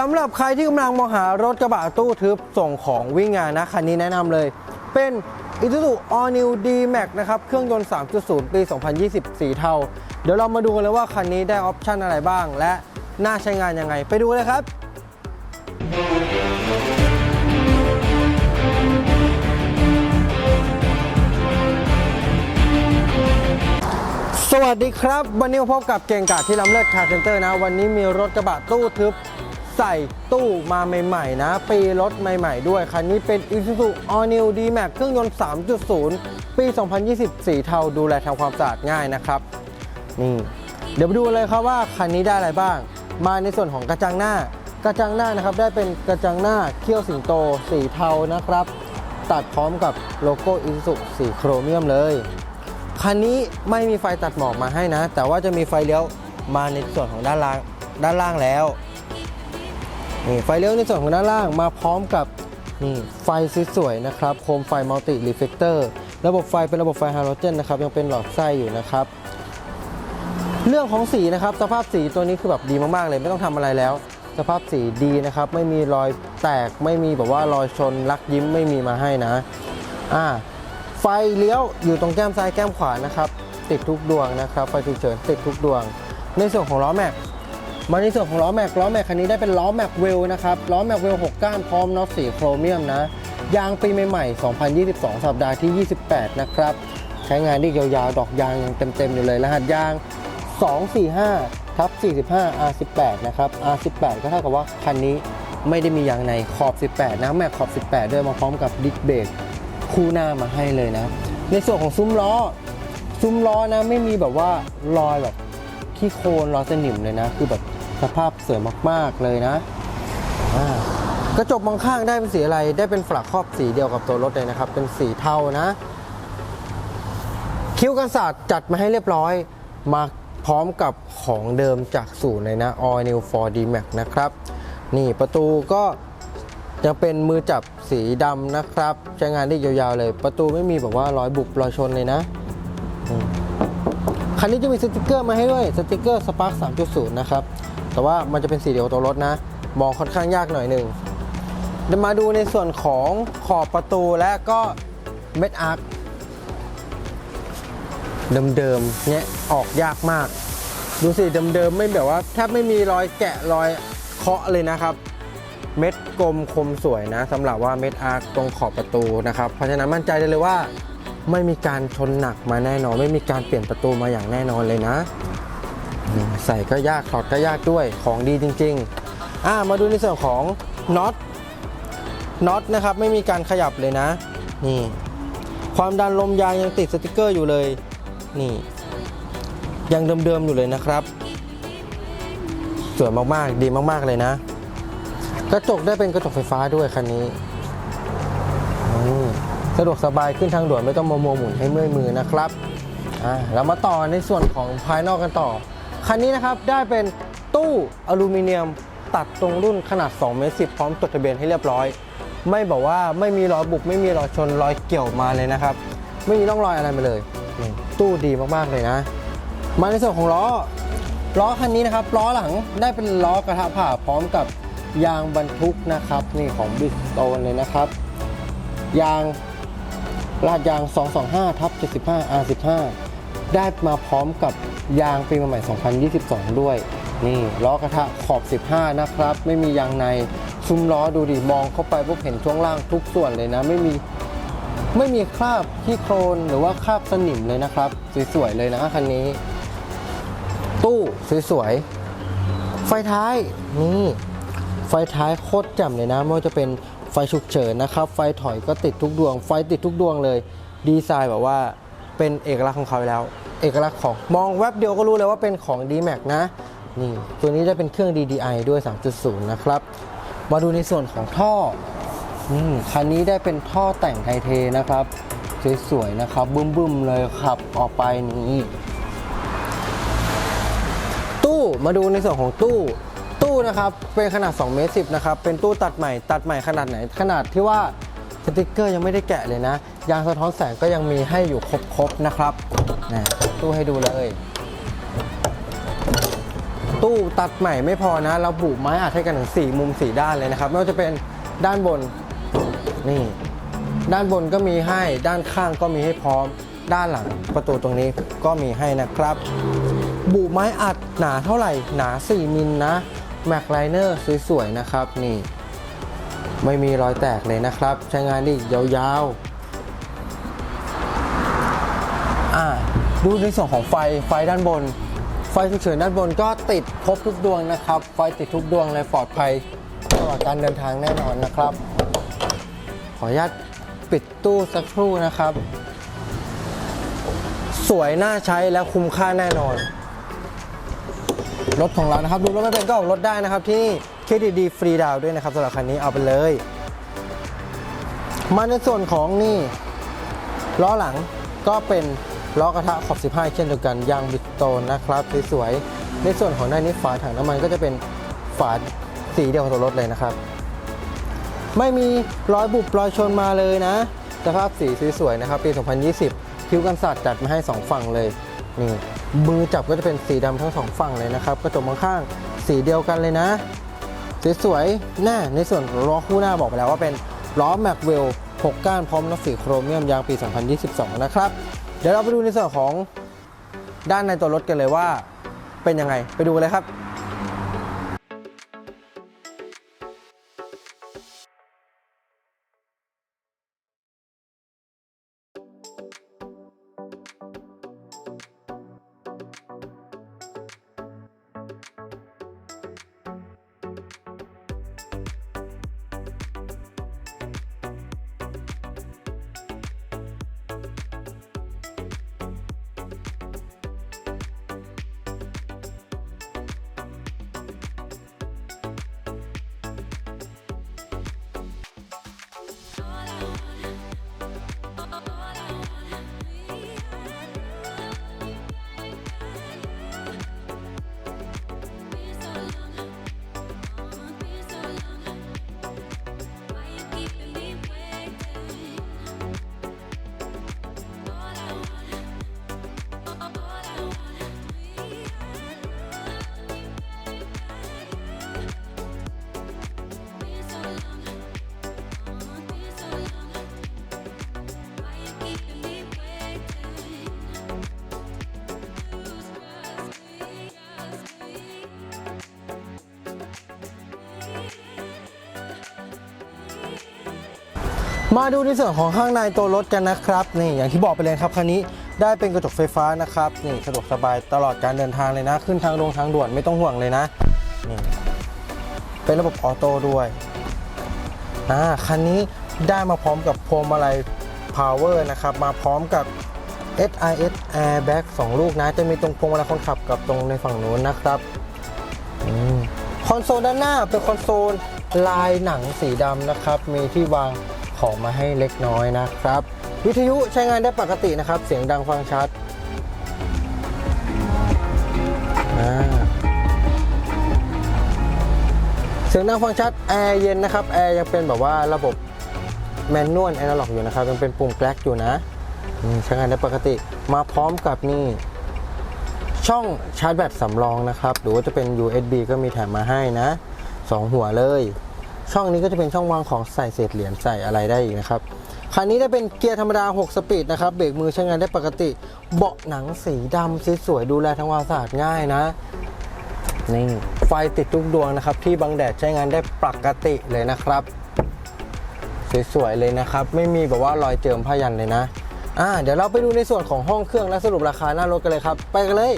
สำหรับใครที่กำลังมองหารถกระบะตู้ทึบส่งของวิ่งงานนะคันนี้แนะนำเลย เป็น Isuzu All New D-Max นะครับ เครื่องยนต์ 3.0 ปี 2020สีเทาเดี๋ยวเรามาดูกันเลยว่าคันนี้ได้ออปชันอะไรบ้าง และน่าใช้งานยังไง ไปดูเลยครับสวัสดีครับ วันนี้พบกับเก่งกาจที่ล้ำเลิศคาร์เซ็นเตอร์นะ วันนี้มีรถกระบะตู้ทึบ ใส่ตู้มาใหม่ๆนะ ปีรถใหม่ๆด้วย คันนี้เป็น Isuzu All New D-Max เครื่องยนต์ 3.0 ปี 2020 สีเทาดูแลทำความสะอาดง่ายนะครับ นี่ เดี๋ยวไปดูเลยครับว่าคันนี้ได้อะไรบ้าง มาในส่วนของกระจังหน้า กระจังหน้านะครับได้เป็นกระจังหน้าเขี้ยวสิงโต สีเทานะครับ ตัดพร้อมกับโลโก้ Isuzu สีโครเมียมเลย คันนี้ไม่มีไฟตัดหมอกมาให้นะ แต่ว่าจะมีไฟเลี้ยวมาในส่วนของด้านล่างด้านล่างแล้ว นี่ไฟเลี้ยวในส่วนของด้านล่างมาพร้อมกับนี่ไฟสวยๆนะครับโคมไฟมัลติรีเฟกเตอร์ระบบไฟเป็นระบบไฟฮาโลเจนนะครับยังเป็นหลอดไส้อยู่นะครับเรื่องของสีนะครับสภาพสีตัวนี้คือแบบดีมากๆเลยไม่ต้องทำอะไรแล้ว สภาพสีดีนะครับไม่มีรอยแตกไม่มีแบบว่ารอยชนลักยิ้มไม่มีมาให้นะอ่าไฟเลี้ยวอยู่ตรงแก้มซ้ายแก้มขวานะครับติดทุกดวงนะครับไฟฉุกเฉินติดทุกดวง ในส่วนของล้อแม็ก มาในส่วนของล้อแม็กล้อแม็กคันนี้ได้เป็นล้อแม็กเวลนะครับล้อแม็กเวล6ก้านพร้อมน็อตสีโครเมียมนะยางปีใหม่ๆ 2022 สัปดาห์ที่ 28 นะครับ ใช้งานได้ยาวๆ ดอกยางยังเต็มๆ อยู่เลย รหัสยาง 245ทับ45 R18 นะครับ R18 ก็เท่ากับว่าคันนี้ไม่ได้มียางในขอบ 18 นะแม็กขอบ 18 ด้วยมาพร้อมกับดิสเบรกคู่หน้ามาให้เลยนะ ในส่วนของซุ้มล้อ ซุ้มล้อนะไม่มีแบบว่ารอยแบบขี้โคลนรอยสนิมเลยนะ คือแบบ สภาพสวยมากๆเลยนะกระจกมองข้างได้เป็นสีอะไร ได้เป็นฝาครอบสีเดียวกับตัวรถเลยนะครับ เป็นสีเทานะ คิ้วกันศาสตร์จัดมาให้เรียบร้อย มาพร้อมกับของเดิมจากศูนย์เลยนะ All New 4D Max นะครับ นี่ประตูก็ยังเป็นมือจับสีดำนะครับ ใช้งานได้ยาวๆเลย ประตูไม่มีแบบว่ารอยบุบรอยชนเลยนะคันนี้จะมีสติกเกอร์มาให้ด้วย สติกเกอร์ Spark 3.0 นะครับ แต่ว่ามันจะเป็นสีเดียวกับตัวรถนะ มองค่อนข้างยากหน่อยหนึ่งเดี๋ยวมาดูในส่วนของขอบประตูและก็เม็ดอาร์คเดิมๆเนี่ยออกยากมาก ดูสิเดิมๆไม่แบบว่าแทบไม่มีรอยแกะรอยเคาะเลยนะครับ เม็ดกลมคมสวยนะสำหรับว่าเม็ดอาร์คตรงขอบประตูนะครับ เพราะฉะนั้นมั่นใจได้เลยว่า ไม่มีการชนหนักมาแน่นอน ไม่มีการเปลี่ยนประตูมาอย่างแน่นอนเลยนะ ใส่ก็ยากถอดก็ยากด้วยของดีจริงๆอ่ามาดูในส่วนของน็อตน็อตนะครับไม่มีการขยับเลยนะนี่ความดันลมยางยังติดสติกเกอร์อยู่เลยนี่ยังเดิมๆอยู่เลยนะครับ สวยมากๆดีมากๆเลยนะ กระจกได้เป็นกระจกไฟฟ้าด้วยคันนี้สะดวกสบายขึ้นทางด่วนไม่ต้องมาโมวหมุนให้เมื่อยมือนะครับอ่าเรามาต่อในส่วนของภายนอกกันต่อ คันนี้นะครับได้เป็นตู้อลูมิเนียมตัดตรงรุ่นขนาด2เมตร10 พร้อมจดทะเบียนให้เรียบร้อย ไม่บอกว่าไม่มีรอยบุบไม่มีรอยชนรอยเกี่ยวมาเลยนะครับ ไม่มีร่องรอยอะไรมาเลย ตู้ดีมากๆเลยนะ มาในส่วนของล้อล้อคันนี้นะครับล้อหลังได้เป็นล้อกระทะผ่าพร้อมกับยางบรรทุกนะครับ นี่ของบิสโตนเลยนะครับ ยางลาดยาง 225ทับ75 R15 ได้มาพร้อมกับ ยางปีใหม่ 2022 ด้วย นี่ล้อกระทะขอบ 15 นะครับ ไม่มียางใน ซุ้มล้อดูดิมองเข้าไปปุ๊บเห็นช่วงล่างทุกส่วนเลยนะ ไม่มีไม่มีคราบที่โครนหรือว่าคราบสนิมเลยนะครับ สวยๆเลยนะคันนี้ ตู้สวยๆไฟท้ายนี่ไฟท้ายโคตรแจ่มเลยนะไม่ว่าจะเป็นไฟฉุกเฉินนะครับ ไฟถอยก็ติดทุกดวง ไฟติดทุกดวงเลย ดีไซน์แบบว่าเป็นเอกลักษณ์ของเขาแล้ว เอกลักษณ์ของมองแวบเดียวก็รู้เลยว่าเป็นของ D-Max นะนี่ตัวนี้จะเป็นเครื่อง DDI ด้วย 3.0 นะครับ มาดูในส่วนของท่ออืมคันนี้ได้เป็นท่อแต่งไทเทนะครับ สวยๆนะครับ บึ้มๆเลยขับออกไปนี่ตู้มาดูในส่วนของตู้ตู้นะครับเป็นขนาด2เมตร10นะครับ เป็นตู้ตัดใหม่ตัดใหม่ขนาดไหน ขนาดที่ว่าสติกเกอร์ยังไม่ได้แกะเลยนะ ยางสะท้อนแสงก็ยังมีให้อยู่ครบๆนะครับ นะตู้ให้ดูเลย ตู้ตัดใหม่ไม่พอนะ เราบุไม้อัดให้กันถึง4มุม4ด้านเลยนะครับไม่ว่าจะเป็นด้านบนนี่ ด้านบนก็มีให้ด้านข้างก็มีให้พร้อม ด้านหลังประตูตรงนี้ก็มีให้นะครับบุไม้อัดหนาเท่าไหร่หนา 4 มิลนะแม็กไลเนอร์สวยๆนะครับนี่ ไม่มีรอยแตกเลยนะครับ ใช้งานได้ยาวๆ ดูในส่วนของไฟไฟด้านบน ไฟฉุกเฉินด้านบนก็ติดครบทุกดวงนะครับ ไฟติดทุกดวงเลยปลอดภัยตลอดการเดินทางแน่นอนนะครับ ขออนุญาตปิดตู้สักครู่นะครับ สวยน่าใช้และคุ้มค่าแน่นอน รถของเรานะครับ ดูรถไม่เป็นก็ออกรถได้นะครับ ที่เครดิตดีฟรีดาวด้วยนะครับสำหรับคันนี้เอาไปเลย มาในส่วนของนี่ล้อหลังก็เป็น ล้อกระทะขอบ 15 เช่นเดียวกันยางบิดโตนนะครับสวยๆในส่วนของด้านนี้ฝาถังน้ำมันก็จะเป็นฝาสีเดียวกับตัวรถเลยนะครับ ไม่มีรอยบุบรอยชนมาเลยนะสภาพสีสวยๆนะครับปี 2020 คิ้วกันสัตจัดมาให้ 2 ฝั่งเลยนี่มือจับก็จะเป็นสีดำทั้งสองฝั่งเลยนะครับกระจกมองข้างสีเดียวกันเลยนะสวยๆหน้าในส่วนล้อคู่หน้าบอกไปแล้วว่าเป็นล้อแม็กเวล6ก้านพร้อมน็อตสีโครเมียมยางปี 2022 นะครับ ดี๋ยวเราไปดูในส่วนของด้านในตัวรถกันเลยว่าเป็นยังไง ไปดูกันเลยครับ มาดูในส่วนของข้างในตัวรถกันนะครับนี่อย่างที่บอกไปเลยครับคันนี้ได้เป็นกระจกไฟฟ้านะครับนี่สะดวกสบายตลอดการเดินทางเลยนะ ขึ้นทางลงทางด่วนไม่ต้องห่วงเลยนะนี่เป็นระบบออโต้ด้วยอ่าคันนี้ได้มาพร้อมกับพวงมาลัย power นะครับมาพร้อมกับ SIS airbag 2 ลูกนะ จะมีตรงพวงมาลัยคนขับกับตรงในฝั่งนู้นนะครับอคอนโซลด้านหน้าเป็นคอนโซลลายหนังสีดำนะครับ มีที่วาง ของมาให้เล็กน้อยนะครับ วิทยุใช้งานได้ปกตินะครับ เสียงดังฟังชัดเสียงดังฟังชัดแอร์เย็นนะครับแอร์ยังเป็นแบบว่าระบบแมนนวลแอนะล็อกอยู่นะครับยังเป็นปุ่มแกลกอยู่นะใช้งานได้ปกติมาพร้อมกับนี่ช่องชาร์จแบตสำรองนะครับ หรือว่าจะเป็น USB ก็มีแถมมาให้นะ 2 หัวเลย ช่องนี้ก็จะเป็นช่องวางของใส่เศษเหรียญใส่อะไรได้อีกนะครับคันนี้ได้เป็นเกียร์ธรรมดา 6 สปีดนะครับ เบรกมือใช้งานได้ปกติ เบาะหนังสีดำสวยๆดูแลทำความสะอาดง่ายนะ นี่ ไฟติดทุกดวงนะครับ ที่บังแดดใช้งานได้ปกติเลยนะครับ สวยๆเลยนะครับ ไม่มีแบบว่ารอยเจิมผ้ายันเลยนะ อ่า เดี๋ยวเราไปดูในส่วนของห้องเครื่องและสรุปราคาหน้ารถกันเลยครับ ไปกันเลย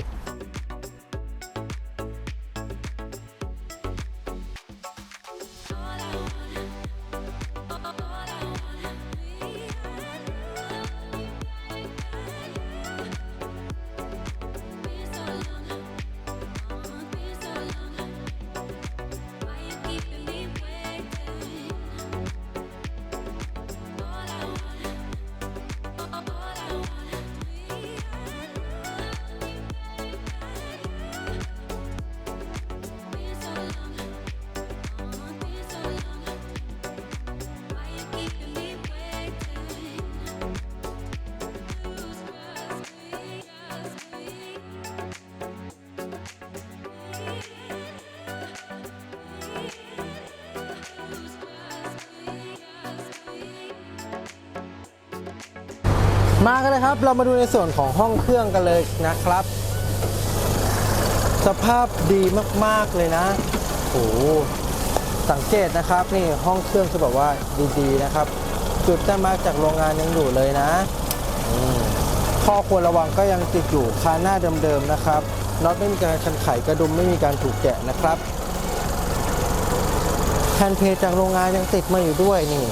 มากันเลยครับ เรามาดูในส่วนของห้องเครื่องกันเลยนะครับ สภาพดีมากๆเลยนะโอ้สังเกตนะครับนี่ห้องเครื่องคือแบบว่าดีๆนะครับ จุดได้มาจากโรงงานยังอยู่เลยนะข้อควรระวังก็ยังติดอยู่คาหน้าเดิมๆนะครับน็อตไม่มีการคันไขกระดุมไม่มีการถูกแกะนะครับแผ่นเพจจากโรงงานยังติดมาอยู่ด้วยนี่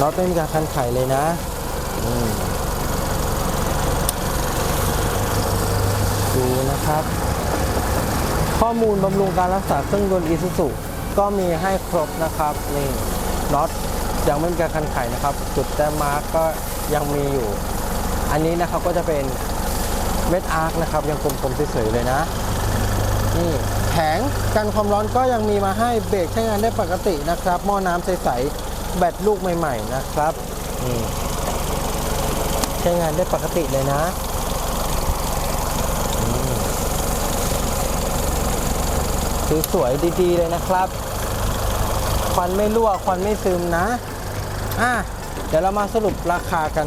น็อตไม่มีการคันไขเลยนะอืม ดูนะครับ ข้อมูลบำรุงการรักษาเครื่องยนต์อีซูซุก็มีให้ครบนะครับนี่น็อตยังไม่มีการคันไขนะครับ จุดแต้มมาร์กก็ยังมีอยู่ อันนี้นะครับก็จะเป็นเม็ดอาร์คนะครับ ยังกลมๆเฉยๆเลยนะ นี่แผงกันความร้อนก็ยังมีมาให้เบรกใช้งานได้ปกตินะครับหม้อน้ำใสๆแบตลูกใหม่ ๆ นะครับนี่ใช้งานได้ปกติเลยนะ สวยๆดีๆเลยนะครับ ควันไม่รั่วควันไม่ซึมนะอะเดี๋ยวเรามาสรุปราคากัน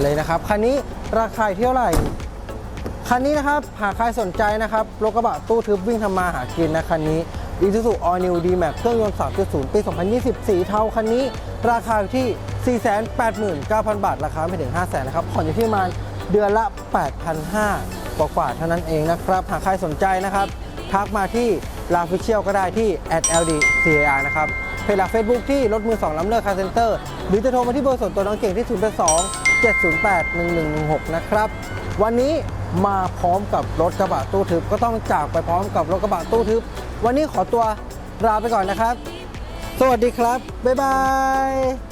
เลยนะครับคันนี้ราคาเท่าไหร่คันนี้นะครับหากใครสนใจนะครับรถกระบะตู้ทึบวิ่งทำมาหากินนะคันนี้ Isuzu All New D-Max เครื่องยนต์ 3.0 ปี 2020สีเทาคันนี้ ราคาที่ 489,000 บาท ราคาไม่ถึง 500,000นะครับผ่อนอยู่ที่ประมาณเดือนละ 8,500กว่าๆเท่านั้นเองนะครับ หากใครสนใจนะครับ ทักมาที่ลาฟิเชียลก็ได้ที่ @ldcar นะครับเพจหลัก Facebook ที่รถมือ2ล้ำเลิศคาร์เซ็นเตอร์หรือจะโทรมาที่เบอร์ส่วนตัวน้องเก่งที่ 027081116 นะครับ วันนี้มาพร้อมกับรถกระบะตู้ทึบก็ต้องจากไปพร้อมกับรถกระบะตู้ทึบ วันนี้ขอตัวลาไปก่อนนะครับ สวัสดีครับ บ๊ายบาย